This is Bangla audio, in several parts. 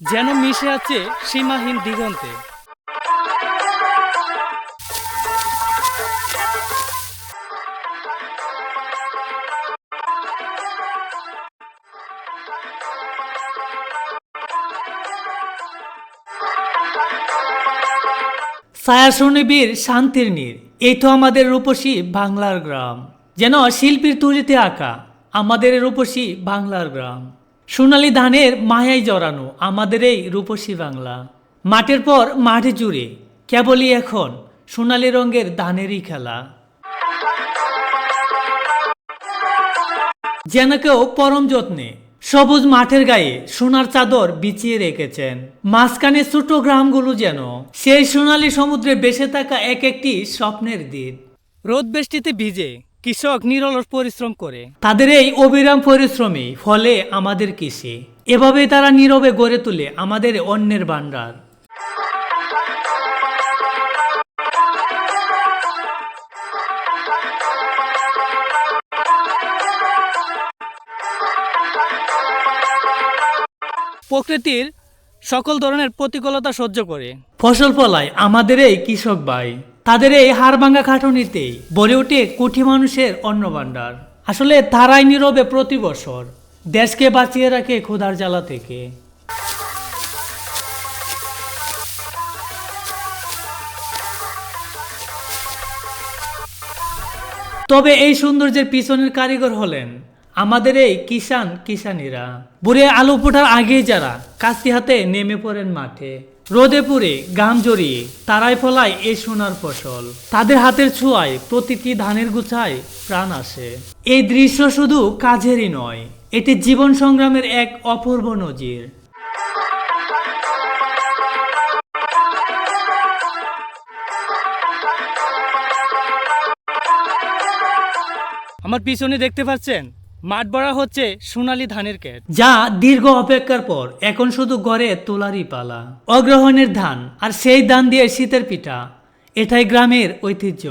যেন মিশে আছে সীমাহীন দিগন্তে। ছায়া সুনিবির শান্তির নীর, এই তো আমাদের রূপসী বাংলার গ্রাম। যেন শিল্পীর তুলিতে আঁকা, আমাদের রূপসী বাংলার গ্রাম। সোনালী ধানের মায়ায় জড়ানো, আমাদের এই রূপসী বাংলা। মাঠের পর মাঠে জুড়ে, কেবলই এখন সোনালী রঙের ধানেরই খেলা। যেন কেউ পরম যত্নে সবুজ মাঠের গায়ে সোনার চাদর বিছিয়ে রেখেছেন। মাঝখানে ছোট গ্রামগুলো যেন সেই সোনালী সমুদ্রে বেসে থাকা এক একটি স্বপ্নের দ্বীপ রোদ বৃষ্টিতে ভিজে কৃষক নিরলস পরিশ্রম করে। তাদের এই অবিরাম পরিশ্রমে ফলে আমাদের কৃষি। এভাবে তারা নীরবে গড়ে তোলে আমাদের অন্যের ভাণ্ডার। প্রকৃতির সকল ধরনের প্রতিকূলতা সহ্য করে। ফসল ফলায় আমাদের এই কৃষক ভাই। তাদের এই হাড় ভাঙ্গা খাটুনিতেই গড়ে ওঠে কোটি মানুষের অন্ন ভাণ্ডার আসলে তারাই নীরবে প্রতি বছর দেশকে বাঁচিয়ে রাখে ক্ষুধার জ্বালা থেকে। তবে এই সৌন্দর্যের পিছনের কারিগর হলেন আমাদের এই কিষান কিষানিরা বুড়ে আলু ফোটার আগেই যারা কাস্তি হাতে নেমে পড়েন মাঠে। রোদে পুড়ে গাম জড়িয়ে তারাই ফলায় এই সোনার ফসল। তাদের হাতের ছোঁয়ায় প্রতিটি ধানের গুছায় প্রাণ আসে। এই দৃশ্য শুধু কাজেরই নয়, এটি জীবন সংগ্রামের এক অপূর্ব নজির। আমার পিছনে দেখতে পাচ্ছেন? মাঠ হচ্ছে সোনালী ধানের ক্ষেত। যা দীর্ঘ অপেক্ষার পর এখন শুধু গড়ে তোলারই পালা। অগ্রহণের ধান আর সেই ধান দিয়ে শীতের পিঠা, এটাই গ্রামের ঐতিহ্য।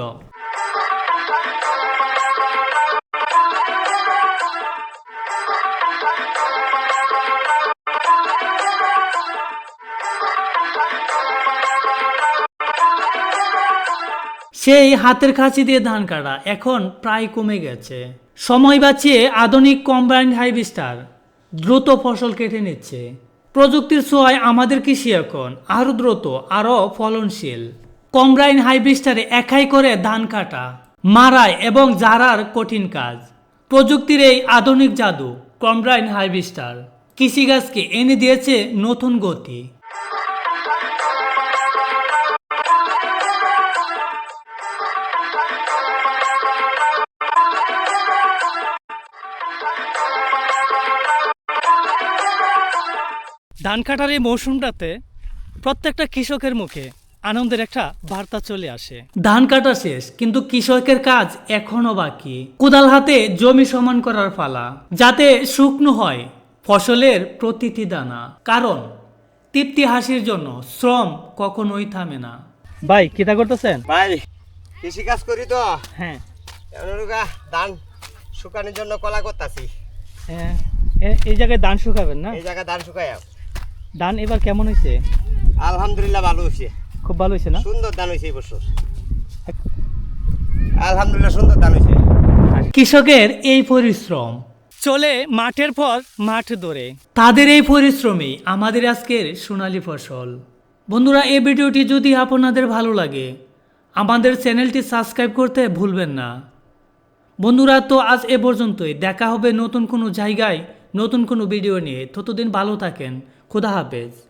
সেই হাতের কাছি দিয়ে ধান কাটা এখন প্রায় কমে গেছে। সময় বাঁচিয়ে আধুনিক কম্বাইন্ড হাইভিস্টার দ্রুত ফসল কেটে নিচ্ছে। প্রযুক্তির ছোঁয়ায় আমাদের কৃষি এখন আরও দ্রুত, আরও ফলনশীল। কম্বাইন হাইভিস্টারে একাই করে ধান কাটা, মারাই এবং জারার কঠিন কাজ। প্রযুক্তির এই আধুনিক জাদু কম্বাইন হাইভিস্টার কৃষিকাজকে এনে দিয়েছে নতুন গতি। ধান কাটার এই মৌসুমটাতে প্রত্যেকটা কৃষকের মুখে আনন্দের একটা বার্তা চলে আসে। ধান কাটা শেষ কিন্তু কৃষকের কাজ এখনও বাকি। কোদাল হাতে জমি সমান করার পালা যাতে শুকনো হয় ফসলের প্রতিটি দানা। কারণ তৃপ্তি হাসির জন্য শ্রম কখনোই থামে না। ভাই কিতা করতেছেন? ভাই কৃষি কাজ করি তো। হ্যাঁ। ধান শুকানোর জন্য কলা করতাছি। হ্যাঁ, এই জায়গায় ধান শুকাবেন না? এই জায়গায় ধান শুকাই ধান এবার কেমন হয়েছে? আলহামদুলিল্লাহ ভালো হয়েছে। খুব ভালো হয়েছে না? সুন্দর ধান হয়েছে এই বছর। আলহামদুলিল্লাহ সুন্দর ধান হয়েছে। কৃষকের এই পরিশ্রম চলে মাঠের পর মাঠ ধরে। তাদের এই পরিশ্রমই আমাদের আজকের সোনালী ফসল। বন্ধুরা এই ভিডিওটি যদি আপনাদের ভালো লাগে আমাদের চ্যানেলটি সাবস্ক্রাইব করতে ভুলবেন না। বন্ধুরা তো আজ এ পর্যন্তই। দেখা হবে নতুন কোনো জায়গায়। নতুন কোনো ভিডিও নিয়ে ততদিন ভালো থাকেন। খুদা হাফেজ।